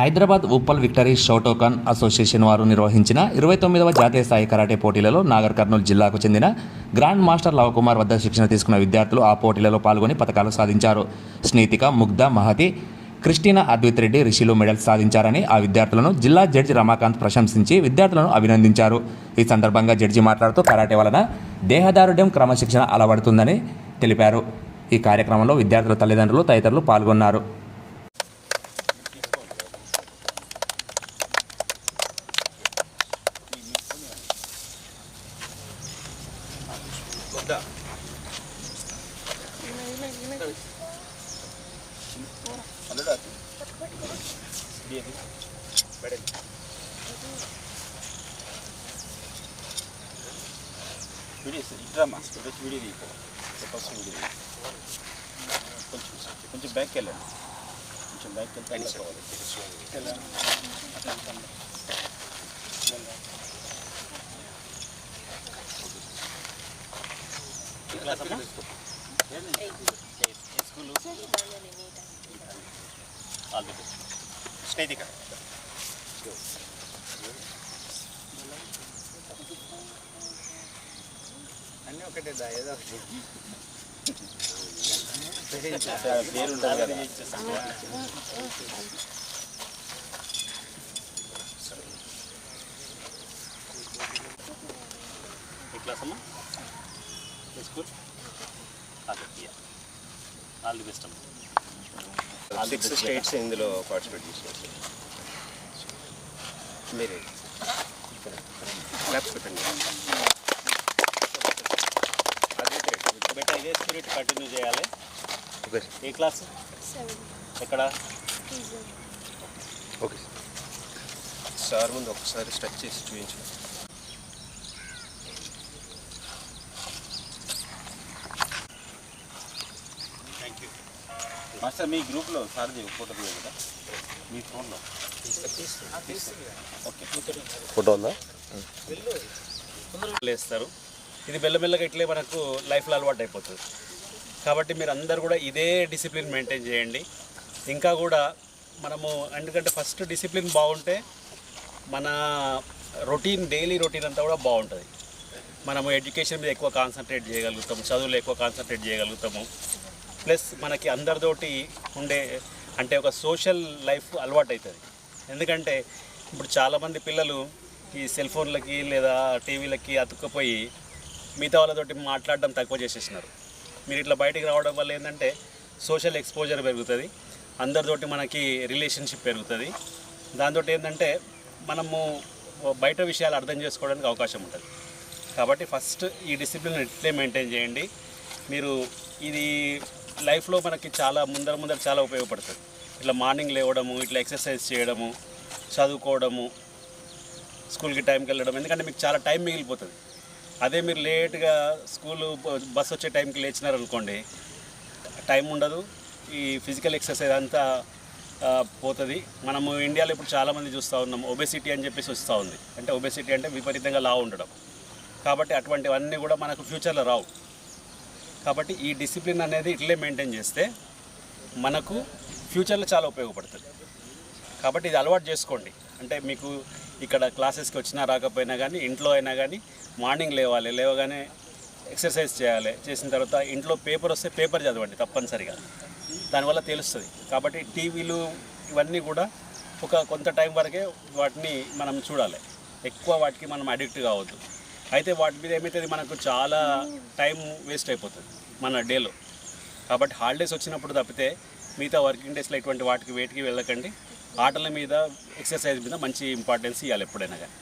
Hyderabad Uppal victory Shotokan association వారు నిర్వహించిన ఇరవై తొమ్మిదవ జాతీయ స్థాయి కరాటే పోటీలలో నాగర్ కర్నూలు జిల్లాకు చెందిన గ్రాండ్ మాస్టర్ లవకుమార్ వద్ద శిక్షణ తీసుకున్న విద్యార్థులు ఆ పోటీలలో పాల్గొని పథకాలు సాధించారు. స్నేతిక ముగ్ధ మహతి క్రిస్టినా అద్విత్ రెడ్డి రిషిలు మెడల్స్ సాధించారని ఆ విద్యార్థులను జిల్లా జడ్జి రమాకాంత్ ప్రశంసించి విద్యార్థులను అభినందించారు. ఈ సందర్భంగా జడ్జి మాట్లాడుతూ కరాటే వలన దేహదారుఢ్యం క్రమశిక్షణ అలవడుతుందని తెలిపారు. ఈ కార్యక్రమంలో విద్యార్థుల తల్లిదండ్రులు తదితరులు పాల్గొన్నారు. వీడియో ఇట్రామా ఇటు వీడియో తీసుకో ఫస్ట్ వీడియో తీయి. కొంచెం కొంచెం బ్యాక్ వెళ్ళండి కొంచెం బ్యాక్ వెళ్తే అలా క్లాస్ అమ్మా? ఏ ఆల్ ది బెస్ట్ స్నేహితిక అన్నీ ఒకటే దా ఏదో ఒకటి పేరు క్లాస్ అమ్మా school Aditya all the best అమ్మా. సిక్స్ స్టేట్స్ ఇందులో పార్టిసిపేట్ చేసినారు మీరే. క్లాప్స్ పెట్టండి. బెట్ట ఇదే స్పిరిట్ కంటిన్యూ చేయాలి. ఓకే ఏ క్లాస్ ఎక్కడ? ఓకే సార్ ముందు ఒకసారి స్ట్రెచ్ చేసి చూపించు. మాస్టర్ మీ గ్రూప్లో సార్ది ఫోటో తీయాలి కదా మీ ఫోన్లో? ఓకే. ఫోటో ఉందా? వేస్తారు ఇది మెల్లమెల్లగా ఇట్లే మనకు లైఫ్లో అలవాటు అయిపోతుంది. కాబట్టి మీరు అందరు కూడా ఇదే డిసిప్లిన్ మెయింటైన్ చేయండి. ఇంకా కూడా మనము ఎందుకంటే ఫస్ట్ డిసిప్లిన్ బాగుంటే మన రొటీన్ డైలీ రొటీన్ అంతా కూడా బాగుంటుంది. మనము ఎడ్యుకేషన్ మీద ఎక్కువ కాన్సన్ట్రేట్ చేయగలుగుతాము చదువులో ఎక్కువ కాన్సన్ట్రేట్ చేయగలుగుతాము. ప్లస్ మనకి అందరితోటి ఉండే అంటే ఒక సోషల్ లైఫ్ అలవాటు అవుతుంది ఎందుకంటే ఇప్పుడు చాలామంది పిల్లలు ఈ సెల్ ఫోన్లకి లేదా టీవీలకి అతుక్కుపోయి మిగతా వాళ్ళతోటి మాట్లాడడం తక్కువ చేసేసినారు. మీరు ఇట్లా బయటికి రావడం వల్ల ఏంటంటే సోషల్ ఎక్స్పోజర్ పెరుగుతుంది అందరితోటి మనకి రిలేషన్షిప్ పెరుగుతుంది. దాంతో ఏంటంటే మనము బయట విషయాలు అర్థం చేసుకోవడానికి అవకాశం ఉంటుంది. కాబట్టి ఫస్ట్ ఈ డిసిప్లిన్ ఇట్లే మెయింటైన్ చేయండి. మీరు ఇది లైఫ్లో మనకి చాలా ముందర ముందర చాలా ఉపయోగపడుతుంది. ఇట్లా మార్నింగ్ లేవడము ఇట్లా ఎక్సర్సైజ్ చేయడము చదువుకోవడము స్కూల్కి టైంకి వెళ్ళడం ఎందుకంటే మీకు చాలా టైం మిగిలిపోతుంది. అదే మీరు లేట్గా స్కూల్ బస్ వచ్చే టైంకి లేచినారనుకోండి టైం ఉండదు ఈ ఫిజికల్ ఎక్సర్సైజ్ అంతా పోతుంది. మనము ఇండియాలో ఇప్పుడు చాలామంది చూస్తూ ఉన్నాం ఒబెసిటీ అని చెప్పేసి వస్తూ ఉంది. అంటే ఒబెసిటీ అంటే విపరీతంగా లావు ఉండడం. కాబట్టి అటువంటివన్నీ కూడా మనకు ఫ్యూచర్లో రావు. కాబట్టి ఈ డిసిప్లిన్ అనేది ఇట్లే మెయింటైన్ చేస్తే మనకు ఫ్యూచర్లో చాలా ఉపయోగపడుతుంది. కాబట్టి ఇది అలవాటు చేసుకోండి. అంటే మీకు ఇక్కడ క్లాసెస్కి వచ్చినా రాకపోయినా కానీ ఇంట్లో అయినా కానీ మార్నింగ్ లేవాలి లేవగానే ఎక్సర్సైజ్ చేయాలి చేసిన తర్వాత ఇంట్లో పేపర్ వస్తే పేపర్ చదవండి తప్పనిసరిగా. దానివల్ల తెలుస్తుంది. కాబట్టి టీవీలు ఇవన్నీ కూడా ఒక కొంత టైం వరకే వాటిని మనం చూడాలి. ఎక్కువ వాటికి మనం అడిక్ట్ కావద్దు. అయితే వాటి మీద ఏమవుతుంది మనకు చాలా టైం వేస్ట్ అయిపోతుంది మన డేలో. కాబట్టి హాలిడేస్ వచ్చినప్పుడు తప్పితే మిగతా వర్కింగ్ డేస్లో ఇటువంటి వాటికి వేటికి వెళ్ళకండి. ఆటల మీద ఎక్సర్సైజ్ మీద మంచి ఇంపార్టెన్స్ ఇవ్వాలి ఎప్పుడైనా కానీ.